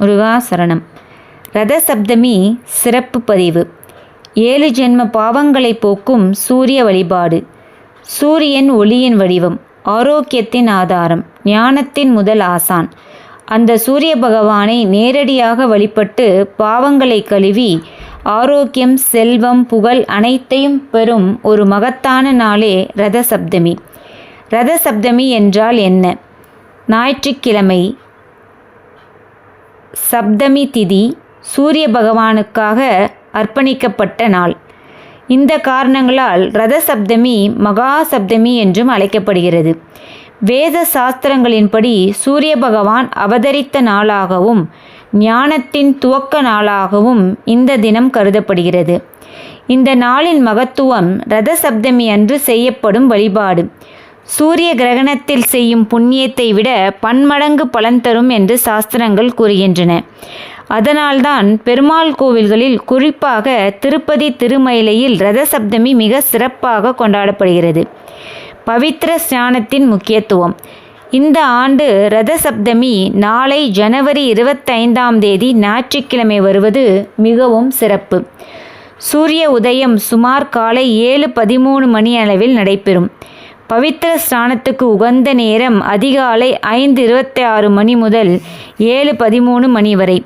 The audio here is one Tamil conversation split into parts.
முருகாசரணம். ரதசப்தமி ரத சப்தமி சிறப்பு பதிவு. ஏழு ஜென்ம பாவங்களை போக்கும் சூரிய வழிபாடு. சூரியன் ஒளியின் வடிவம் ஆரோக்கியத்தின் ஆதாரம் ஞானத்தின் முதல் ஆசான். அந்த சூரிய பகவானை நேரடியாக வழிபட்டு பாவங்களை கழுவி ஆரோக்கியம் செல்வம் புகழ் அனைத்தையும் பெறும் ஒரு மகத்தான நாளே ரத சப்தமி ரத சப்தமி என்றால் என்ன? ஞாயிற்றுக்கிழமை சப்தமி திதி சூரிய பகவானுக்காக அர்ப்பணிக்கப்பட்ட நாள். இந்த காரணங்களால் ரத சப்தமி மகா சப்தமி என்றும் அழைக்கப்படுகிறது. வேத சாஸ்திரங்களின்படி சூரிய பகவான் அவதரித்த நாளாகவும் ஞானத்தின் துவக்க நாளாகவும் இந்த தினம் கருதப்படுகிறது. இந்த நாளின் மகத்துவம் ரத சப்தமி அன்று செய்யப்படும் வழிபாடு. சூரிய கிரகணத்தில் செய்யும் புண்ணியத்தை விட பன்மடங்கு பலன் தரும் என்று சாஸ்திரங்கள் கூறுகின்றன. அதனால்தான் பெருமாள் கோவில்களில் குறிப்பாக திருப்பதி திருமயிலையில் ரத சப்தமி மிக சிறப்பாக கொண்டாடப்படுகிறது. பவித்ர ஸ்நானத்தின் முக்கியத்துவம். இந்த ஆண்டு ரதசப்தமி நாளை ஜனவரி இருபத்தைந்தாம் தேதி ஞாயிற்றுக்கிழமை வருவது மிகவும் சிறப்பு. சூரிய உதயம் சுமார் காலை ஏழு பதிமூணு மணி அளவில் நடைபெறும். பவித்திர ஸ்நானத்துக்கு உகந்த நேரம் அதிகாலை ஐந்து இருபத்தி ஆறு மணி முதல் ஏழு பதிமூணு மணி வரை.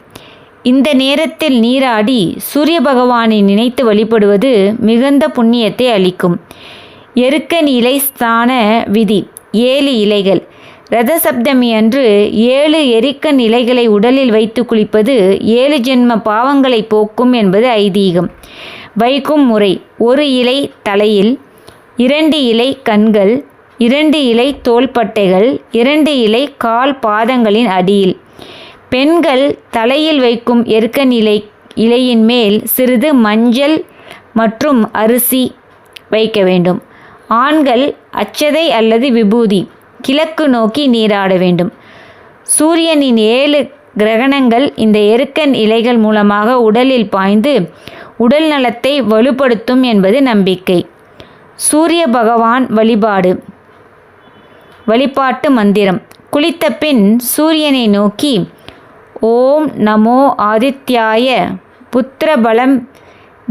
இந்த நேரத்தில் நீராடி சூரிய பகவானை நினைத்து வழிபடுவது மிகுந்த புண்ணியத்தை அளிக்கும். எருக்கன் இலை ஸ்தான விதி. ஏழு இலைகள். ரதசப்தமி அன்று ஏழு எரிக்கன் இலைகளை உடலில் வைத்து குளிப்பது ஏழு ஜென்ம பாவங்களை போக்கும் என்பது ஐதீகம். வைக்கும் முறை. ஒரு இலை தலையில் இரண்டு இலை கண்கள் இரண்டு இலை தோள்பட்டைகள் இரண்டு இலை கால் பாதங்களின் அடியில். பெண்கள் தலையில் வைக்கும் எருக்கன் இலை இலையின் மேல் சிறிது மஞ்சள் மற்றும் அரிசி வைக்க வேண்டும். ஆண்கள் அச்சதை அல்லது விபூதி கிழக்கு நோக்கி நீராட வேண்டும். சூரியனின் ஏழு கிரகணங்கள் இந்த எருக்கன் இலைகள் மூலமாக உடலில் பாய்ந்து உடல் நலத்தை வலுப்படுத்தும் என்பது நம்பிக்கை. சூரிய பகவான் வழிபாடு. வழிபாட்டு மந்திரம். குளித்த பின் சூரியனை நோக்கி ஓம் நமோ ஆதித்யாய புத்திரபலம்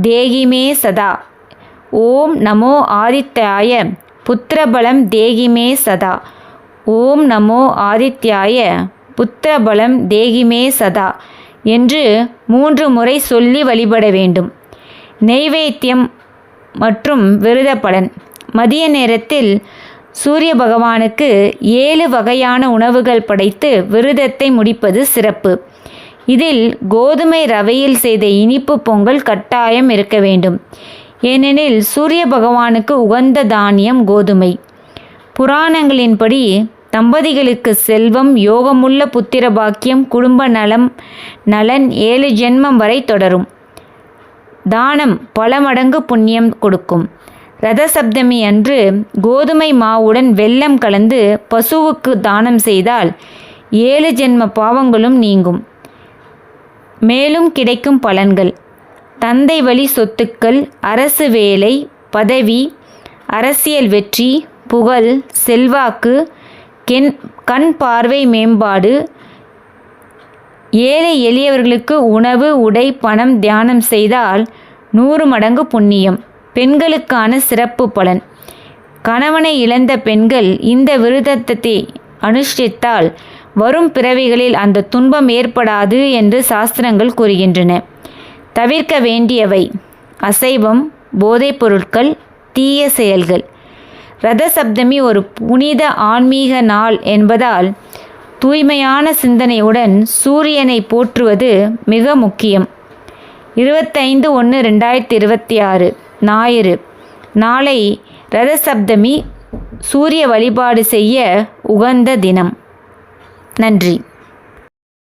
தேகிமே சதா. ஓம் நமோ ஆதித்யாய புத்திரபலம் தேகிமே சதா. ஓம் நமோ ஆதித்யாய புத்திரபலம் தேகிமே சதா என்று மூன்று முறை சொல்லி வழிபட வேண்டும். நெய்வேத்தியம் மற்றும் விரத பலன் மதிய நேரத்தில் சூரிய பகவானுக்கு ஏழு வகையான உணவுகள் படைத்து விரதத்தை முடிப்பது சிறப்பு. இதில் கோதுமை ரவையில் செய்த இனிப்பு பொங்கல் கட்டாயம் இருக்க வேண்டும். ஏனெனில் சூரிய பகவானுக்கு உகந்த தானியம் கோதுமை. புராணங்களின்படி தம்பதிகளுக்கு செல்வம் யோகமுள்ள புத்திர பாக்கியம் குடும்ப நலம் நலன் ஏழு ஜென்மம் வரை தொடரும். தானம் பல மடங்கு புண்ணியம் கொடுக்கும். ரதசப்தமி அன்று கோதுமை மாவுடன் வெல்லம் கலந்து பசுவுக்கு தானம் செய்தால் ஏழு ஜென்ம பாவங்களும் நீங்கும். மேலும் கிடைக்கும் பலன்கள். தந்தை வழி சொத்துக்கள் அரசு வேலை பதவி அரசியல் வெற்றி புகழ் செல்வாக்கு கென் கண் பார்வை மேம்பாடு ஏழை எளியவர்களுக்கு உணவு உடை பணம் தியானம் செய்தால் நூறு மடங்கு புண்ணியம். பெண்களுக்கான சிறப்பு பலன். கணவனை இழந்த பெண்கள் இந்த விருதத்தை அனுஷ்டித்தால் வரும் பிறவிகளில் அந்த துன்பம் ஏற்படாது என்று சாஸ்திரங்கள் கூறுகின்றன. தவிர்க்க வேண்டியவை. அசைவம் போதைப் பொருட்கள் தீய செயல்கள். ரத சப்தமி ஒரு புனித ஆன்மீக நாள் என்பதால் தூய்மையான சிந்தனையுடன் சூரியனை போற்றுவது மிக முக்கியம். இருபத்தைந்து ஒன்று ரெண்டாயிரத்தி இருபத்தி ஆறு ஞாயிறு. நாளை ரதசப்தமி சூரிய வழிபாடு செய்ய உகந்த தினம். நன்றி.